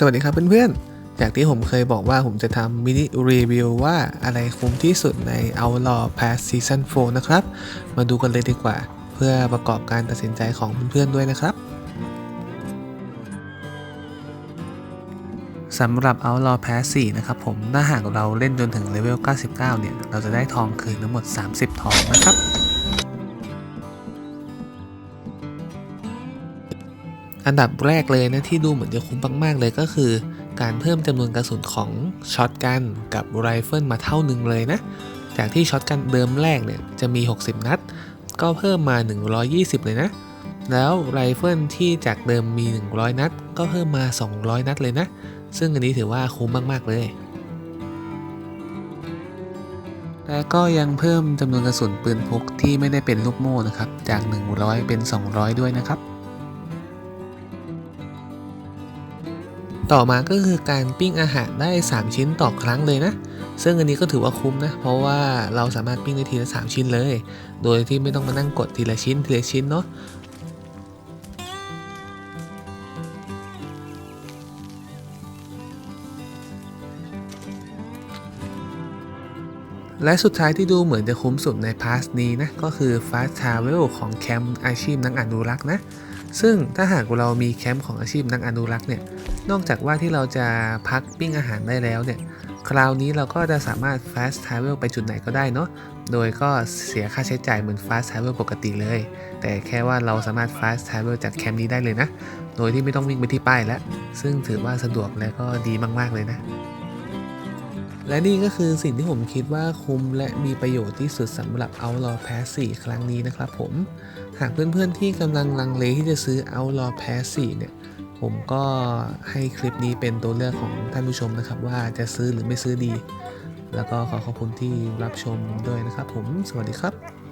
สวัสดีครับเพื่อนๆ จากที่ผมเคยบอกว่าผมจะทำมินิรีวิวว่าอะไรคุ้มที่สุดใน Outlaw Pass Season 4 นะครับ มาดูกันเลยดีกว่า เพื่อประกอบการตัดสินใจของเพื่อนๆด้วยนะครับสำหรับ Outlaw Pass 4 นะครับผมถ้าหากเราเล่นจนถึงเลเวล 99 เนี่ย เราจะได้ทองคืนทั้งหมด 30 ทองนะครับ อันดับแรกเลยนะที่ดูเหมือนจะคุ้มมากๆเลยก็คือ การเพิ่มจำนวนกระสุนของช็อตกันกับไรเฟิลมาเท่าหนึ่งเลยนะ จากที่ช็อตกันเดิมแรกเนี่ยจะมี 60 นัด ก็เพิ่มมา 120 เลยนะ แล้วไรเฟิลที่จากเดิมมี 100 นัด ก็เพิ่มมา 200 นัดเลยนะ ซึ่งอันนี้ถือว่าคุ้มมากๆเลยและก็ยังเพิ่มจำนวนกระสุนปืนพกที่ไม่ได้เป็นลูกโม่นะครับ จาก 100 เป็น 200 ด้วยนะครับ ต่อมาก็คือการปิ้งอาหารได้ 3 ชิ้นต่อครั้งเลยนะ ซึ่งอันนี้ก็ถือว่าคุ้มนะ เพราะว่าเราสามารถปิ้งได้ทีละ 3 ชิ้นเลย โดยที่ไม่ต้องมานั่งกดทีละชิ้นทีละชิ้นเนาะและสุดท้ายที่ดูเหมือนจะคุ้มสุดในพาสนี้นะ ก็คือ Fast Travel ของแคมป์อาชีพนักอนุรักษ์นะ ซึ่งถ้าหากเรามีแคมป์ของอาชีพนักอนุรักษ์เนี่ย นอกจากว่าที่เราจะพักปิ้งอาหารได้แล้วเนี่ย คราวนี้เราก็จะสามารถ fast travel ไปจุดไหนก็ได้เนาะ โดยก็เสียค่าใช้จ่ายเหมือน fast travel ปกติเลย แต่แค่ว่าเราสามารถ fast travel จากแคมป์นี้ได้เลยนะ โดยที่ไม่ต้องวิ่งไปที่ป้ายแล้ว ซึ่งถือว่าสะดวกและก็ดีมาก ๆ เลยนะ และนี่ก็คือสิ่งที่ผมคิดว่าคุ้มและมีประโยชน์ที่สุดสำหรับ Outlaw Pass 4 ครั้งนี้นะครับผม หากเพื่อนๆที่กำลังลังเลที่จะซื้อ Outlaw Pass 4 เนี่ย ผมก็ให้คลิปนี้เป็นตัวเลือกของท่านผู้ชมนะครับ ว่าจะซื้อหรือไม่ซื้อดี แล้วก็ขอขอบคุณที่รับชมด้วยนะครับผม สวัสดีครับ